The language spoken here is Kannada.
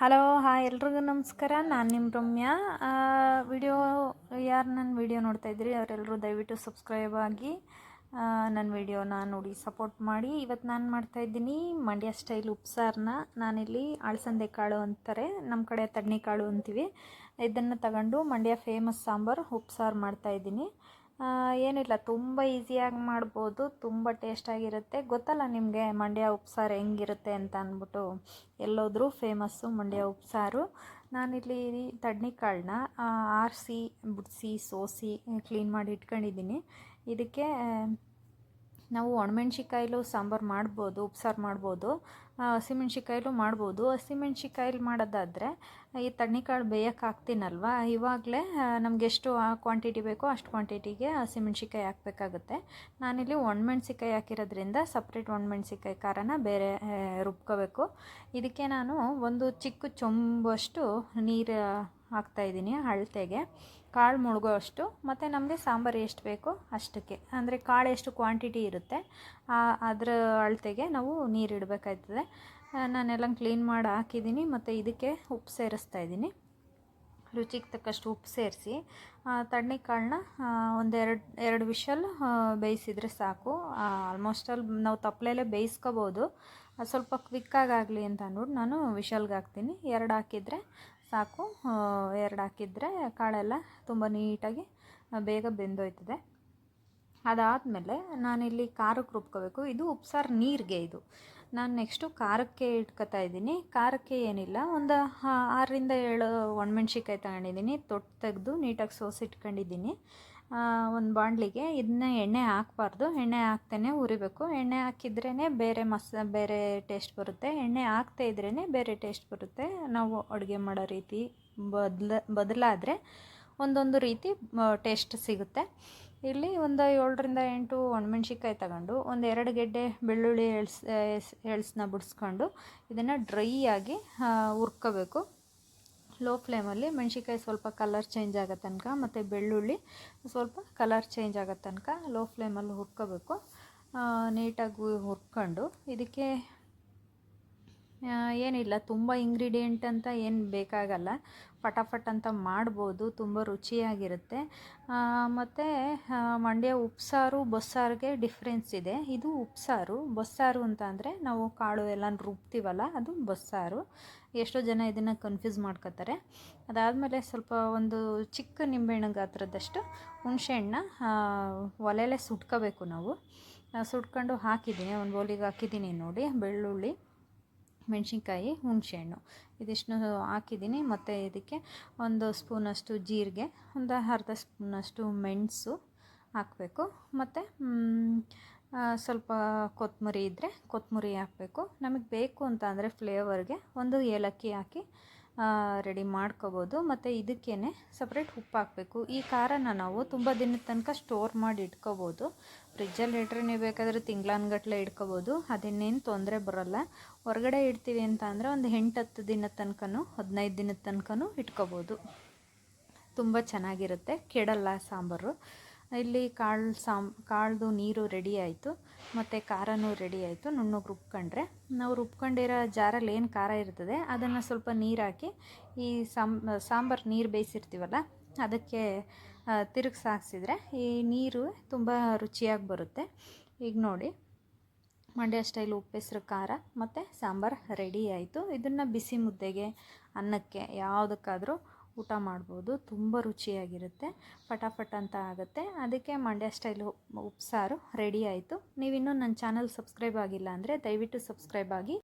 ಹಲೋ, ಹಾಯ್ ಎಲ್ರಿಗೂ ನಮಸ್ಕಾರ. ನಾನು ನಿಮ್ಮ ರಮ್ಯಾ. ವಿಡಿಯೋ, ಯಾರು ನನ್ನ ವಿಡಿಯೋ ನೋಡ್ತಾ ಇದ್ರಿ ಅವರೆಲ್ಲರೂ ದಯವಿಟ್ಟು ಸಬ್ಸ್ಕ್ರೈಬ್ ಆಗಿ ನನ್ನ ವಿಡಿಯೋನ ನೋಡಿ ಸಪೋರ್ಟ್ ಮಾಡಿ. ಇವತ್ತು ನಾನು ಮಾಡ್ತಾ ಇದ್ದೀನಿ ಮಂಡ್ಯ ಸ್ಟೈಲ್ ಉಪ್ಸಾರನ್ನ ನಾನಿಲ್ಲಿ ಅಳಸಂದೆ ಕಾಳು ಅಂತಾರೆ ನಮ್ಮ ಕಡೆ ತಡ್ನಿಕಾಳು ಅಂತೀವಿ. ಇದನ್ನು ತಗೊಂಡು ಮಂಡ್ಯ ಫೇಮಸ್ ಸಾಂಬಾರು ಉಪ್ಸಾರು ಮಾಡ್ತಾಯಿದ್ದೀನಿ ಏನಿಲ್ಲ, ತುಂಬ ಈಸಿಯಾಗಿ ಮಾಡ್ಬೋದು, ತುಂಬ ಟೇಸ್ಟಾಗಿರುತ್ತೆ ಗೊತ್ತಲ್ಲ ನಿಮಗೆ ಮಂಡ್ಯ ಉಪ್ಸಾರು ಹೆಂಗಿರುತ್ತೆ ಅಂತ ಅಂದ್ಬಿಟ್ಟು? ಎಲ್ಲೋದ್ರೂ ಫೇಮಸ್ಸು ಮಂಡ್ಯ ಉಪ್ಸಾರು. ನಾನಿಲ್ಲಿ ತಡ್ನಿಕಾಳನ್ನ ಆರಿಸಿ, ಬಿಡಿಸಿ, ಸೋಸಿ ಕ್ಲೀನ್ ಮಾಡಿ ಇಟ್ಕೊಂಡಿದ್ದೀನಿ. ಇದಕ್ಕೆ ನಾವು ಒಣಮೆಣ್ಸಿಕಾಯಲ್ಲೂ ಸಾಂಬಾರು ಮಾಡ್ಬೋದು, ಉಪ್ಸಾರು ಮಾಡ್ಬೋದು ಹಸಿಮೆಣ್ಸಿಕಾಯಲ್ಲೂ ಮಾಡ್ಬೋದು. ಹಸಿಮೆಣ್ಸಿಕಾಯಲ್ಲಿ ಮಾಡೋದಾದರೆ, ಈ ತಣ್ಣಿಕಾಳು ಬೇಯಕ್ಕೆ ಹಾಕ್ತೀನಲ್ವ? ಇವಾಗಲೇ ನಮಗೆಷ್ಟು ಕ್ವಾಂಟಿಟಿ ಬೇಕೋ ಅಷ್ಟು ಕ್ವಾಂಟಿಟಿಗೆ ಹಸಿಮೆಣ್ಸಿಕಾಯಿ ಹಾಕಬೇಕಾಗುತ್ತೆ. ನಾನಿಲ್ಲಿ ಒಣಮೆಣ್ಸಿಕಾಯಿ ಹಾಕಿರೋದ್ರಿಂದ ಸಪ್ರೇಟ್ ಒಣಮೆಣ್ಸಿಕಾಯಿ ಖಾರನ ಬೇರೆ ರುಬ್ಕೋಬೇಕು. ಇದಕ್ಕೆ ನಾನು ಒಂದು ಚಿಕ್ಕ ಚೊಂಬಷ್ಟು ನೀರು ಹಾಕ್ತಾಯಿದ್ದೀನಿ ಅಳತೆಗೆ. ಕಾಳು ಮುಳುಗೋ ಅಷ್ಟು, ಮತ್ತು ನಮಗೆ ಸಾಂಬಾರು ಎಷ್ಟು ಬೇಕೋ ಅಷ್ಟಕ್ಕೆ. ಅಂದರೆ ಕಾಳು ಎಷ್ಟು ಕ್ವಾಂಟಿಟಿ ಇರುತ್ತೆ ಅದರ ಅಳತೆಗೆ ನಾವು ನೀರು ಇಡಬೇಕಾಯ್ತದೆ. ನಾನೆಲ್ಲ ಕ್ಲೀನ್ ಮಾಡಿ ಹಾಕಿದ್ದೀನಿ ಮತ್ತು ಇದಕ್ಕೆ ಉಪ್ಪು ಸೇರಿಸ್ತಾ ಇದ್ದೀನಿ ರುಚಿಗೆ ತಕ್ಕಷ್ಟು ಉಪ್ಪು ಸೇರಿಸಿ ತಣ್ಣಿ ಕಾಳನ್ನ ಒಂದೆರಡು, ಎರಡು ವಿಷಲ್ ಬೇಯಿಸಿದರೆ ಸಾಕು. ಆಲ್ಮೋಸ್ಟ್ ಅಲ್ಲಿ ನಾವು ತಪ್ಪಲೆಲ್ಲೇ ಬೇಯಿಸ್ಕೋಬೋದು. ಸ್ವಲ್ಪ ಕ್ವಿಕ್ಕಾಗಲಿ ಅಂತ ಅಂದ್ಬಿಟ್ಟು ನಾನು ವಿಷಲ್ಗೆ ಹಾಕ್ತೀನಿ. ಎರಡು ಹಾಕಿದರೆ ಸಾಕು. ಎರಡು ಹಾಕಿದರೆ ಕಾಳೆಲ್ಲ ತುಂಬ ನೀಟಾಗಿ ಬೇಗ ಬೆಂದೋಯ್ತದೆ. ಅದಾದಮೇಲೆ ನಾನಿಲ್ಲಿ ಖಾರಕ್ಕೆ ರುಬ್ಕೋಬೇಕು. ಇದು ಉಪ್ಸಾರು ನೀರಿಗೆ ಇದು. ನಾನು ನೆಕ್ಸ್ಟು ಖಾರಕ್ಕೆ ಇಟ್ಕೊತಾ ಇದ್ದೀನಿ. ಖಾರಕ್ಕೆ ಏನಿಲ್ಲ, ಒಂದು ಆರರಿಂದ ಏಳು ಒಣಮೆಣ್ಸಿಕಾಯಿ ತಗೊಂಡಿದ್ದೀನಿ. ತೊಟ್ಟು ತೆಗೆದು ನೀಟಾಗಿ ಸೋಸಿಟ್ಕೊಂಡಿದ್ದೀನಿ. ಒಂದು ಬಾಣಲಿಗೆ ಇದನ್ನ ಎಣ್ಣೆ ಹಾಕ್ಬಾರ್ದು. ಎಣ್ಣೆ ಹಾಕ್ತೇನೆ ಹುರಿಬೇಕು. ಎಣ್ಣೆ ಹಾಕಿದ್ರೇ ಬೇರೆ ಮಸ, ಬೇರೆ ಟೇಸ್ಟ್ ಬರುತ್ತೆ. ಎಣ್ಣೆ ಹಾಕ್ತಾ ಇದ್ರೇ ಬೇರೆ ಟೇಸ್ಟ್ ಬರುತ್ತೆ. ನಾವು ಅಡುಗೆ ಮಾಡೋ ರೀತಿ ಬದಲ, ಬದಲಾದರೆ ಒಂದೊಂದು ರೀತಿ ಟೇಸ್ಟ್ ಸಿಗುತ್ತೆ. ಇಲ್ಲಿ ಒಂದು ಏಳರಿಂದ ಎಂಟು ಒಣಮೆಣ್ಸಿಕಾಯಿ ತಗೊಂಡು, ಒಂದು ಎರಡು ಗೆಡ್ಡೆ ಬೆಳ್ಳುಳ್ಳಿ ಎಳ್ಸ್ ಎಳ್ಸನ್ನ ಬಿಡಿಸ್ಕೊಂಡು ಇದನ್ನು ಡ್ರೈ ಆಗಿ ಹುರ್ಕೋಬೇಕು. ಲೋ ಫ್ಲೇಮಲ್ಲಿ ಮೆಣಸಿಕಾಯಿ ಸ್ವಲ್ಪ ಕಲರ್ ಚೇಂಜ್ ಆಗೋ ತನಕ ಮತ್ತು ಬೆಳ್ಳುಳ್ಳಿ ಸ್ವಲ್ಪ ಕಲರ್ ಚೇಂಜ್ ಆಗೋ ತನಕ ಲೋ ಫ್ಲೇಮಲ್ಲಿ ಹುರ್ಕೋಬೇಕು. ನೀಟಾಗಿ ಹುರ್ಕೊಂಡು ಇದಕ್ಕೆ ಏನಿಲ್ಲ, ತುಂಬ ಇಂಗ್ರೀಡಿಯೆಂಟ್ ಅಂತ ಏನು ಬೇಕಾಗಲ್ಲ. ಫಟಾಫಟ್ ಅಂತ ಮಾಡ್ಬೋದು, ತುಂಬ ರುಚಿಯಾಗಿರುತ್ತೆ. ಮತ್ತು ಮಂಡ್ಯ ಉಪ್ಸಾರು, ಬಸ್ಸಾರಿಗೆ ಡಿಫ್ರೆನ್ಸ್ ಇದೆ. ಇದು ಉಪ್ಸಾರು. ಬಸ್ಸಾರು ಅಂತ ಅಂದರೆ ನಾವು ಕಾಳು ಎಲ್ಲ ರುಬ್ತೀವಲ್ಲ, ಅದು ಬಸ್ಸಾರು. ಎಷ್ಟೋ ಜನ ಇದನ್ನು ಕನ್ಫ್ಯೂಸ್ ಮಾಡ್ಕೋತಾರೆ. ಅದಾದಮೇಲೆ ಸ್ವಲ್ಪ ಒಂದು ಚಿಕ್ಕ ನಿಂಬೆಹಣ್ಣು ಗಾತ್ರದಷ್ಟು ಹುಣಸೆಹಣ್ಣ ಒಲೆಯಲ್ಲೇ ಸುಟ್ಕೋಬೇಕು ನಾವು. ಸುಟ್ಕೊಂಡು ಹಾಕಿದ್ದೀನಿ. ಒಂದು ಬೌಲಿಗೆ ಹಾಕಿದ್ದೀನಿ ನೋಡಿ, ಬೆಳ್ಳುಳ್ಳಿ. ಮೆಣಸಿನ್ಕಾಯಿ ಹುಣಸೆಹಣ್ಣು. ಇದಿಷ್ಟು ಹಾಕಿದ್ದೀನಿ. ಮತ್ತು ಇದಕ್ಕೆ ಒಂದು ಸ್ಪೂನಷ್ಟು ಜೀರಿಗೆ, ಒಂದು ಅರ್ಧ ಸ್ಪೂನಷ್ಟು ಮೆಣಸು ಹಾಕಬೇಕು. ಮತ್ತು ಸ್ವಲ್ಪ ಕೊತ್ತಂಬರಿ ಇದ್ದರೆ ಕೊತ್ತಂಬರಿ ಹಾಕಬೇಕು. ನಮಗೆ ಬೇಕು ಅಂತ ಅಂದರೆ ಫ್ಲೇವರ್ಗೆ ಒಂದು ಏಲಕ್ಕಿ ಹಾಕಿ ರೆಡಿ ಮಾಡ್ಕೋಬೋದು. ಮತ್ತು ಇದಕ್ಕೇ ಸಪ್ರೇಟ್ ಉಪ್ಪು ಹಾಕಬೇಕು. ಈ ಖಾರನ ನಾವು ತುಂಬ ದಿನದ ತನಕ ಸ್ಟೋರ್ ಮಾಡಿ ಇಟ್ಕೋಬೋದು. ಫ್ರಿಜ್ಜಲ್ಲಿ ಇಟ್ಟರೆ ನೀವು ಬೇಕಾದರೆ ತಿಂಗ್ಳಾನುಗಟ್ಲೆ ಇಟ್ಕೋಬೋದು. ಅದಿನ್ನೇನು ತೊಂದರೆ ಬರೋಲ್ಲ. ಹೊರಗಡೆ ಇಡ್ತೀವಿ ಅಂತ ಅಂದರೆ ಒಂದು ಎಂಟು ಹತ್ತು ದಿನದ ತನಕನೂ, ಹದಿನೈದು ದಿನದ ತನಕನೂ ಇಟ್ಕೋಬೋದು. ತುಂಬ ಚೆನ್ನಾಗಿರುತ್ತೆ. ಕೆಡಲ್ಲ ಸಾಂಬಾರು. ಇಲ್ಲಿ ಕಾಳು ಸಾಂ ಕಾಳ್ದು ನೀರು ರೆಡಿ ಆಯಿತು, ಮತ್ತು ಖಾರನೂ ರೆಡಿ ಆಯಿತು. ನುಣ್ಣಗೆ ರುಬ್ಕೊಂಡ್ರೆ. ನಾವು ರುಬ್ಕೊಂಡಿರೋ ಜಾರಲ್ಲಿ ಏನು ಖಾರ ಇರ್ತದೆ, ಅದನ್ನು ಸ್ವಲ್ಪ ನೀರು ಹಾಕಿ ಈ ಸಾಂಬ್ ಸಾಂಬಾರು ನೀರು ಬೇಯಿಸಿರ್ತೀವಲ್ಲ, ಅದಕ್ಕೆ ತಿರುಗಿ ಸಾಕ್ಸಿದ್ರೆ ಈ ನೀರು ತುಂಬ ರುಚಿಯಾಗಿ ಬರುತ್ತೆ. ಈಗ ನೋಡಿ. ಮಂಡ್ಯ ಸ್ಟೈಲ್ ಉಪ್ಪೆಸರು ಖಾರ, ಮತ್ತು ಸಾಂಬಾರು ರೆಡಿ ಆಯಿತು. ಇದನ್ನು ಬಿಸಿ ಮುದ್ದೆಗೆ, ಅನ್ನಕ್ಕೆ, ಯಾವುದಕ್ಕಾದರೂ ಊಟ ಮಾಡ್ಬೋದು, ತುಂಬ ರುಚಿಯಾಗಿರುತ್ತೆ ಫಟಾಫಟ್ ಅಂತ ಆಗುತ್ತೆ. ಅದಕ್ಕೆ ಮಂಡ್ಯ ಸ್ಟೈಲು ಉಪ್ಸಾರು ರೆಡಿ ಆಯಿತು. ನೀವಿನ್ನೂ ನನ್ನ ಚಾನಲ್ ಸಬ್ಸ್ಕ್ರೈಬ್ ಆಗಿಲ್ಲ ಅಂದರೆ ದಯವಿಟ್ಟು ಸಬ್ಸ್ಕ್ರೈಬ್ ಆಗಿ.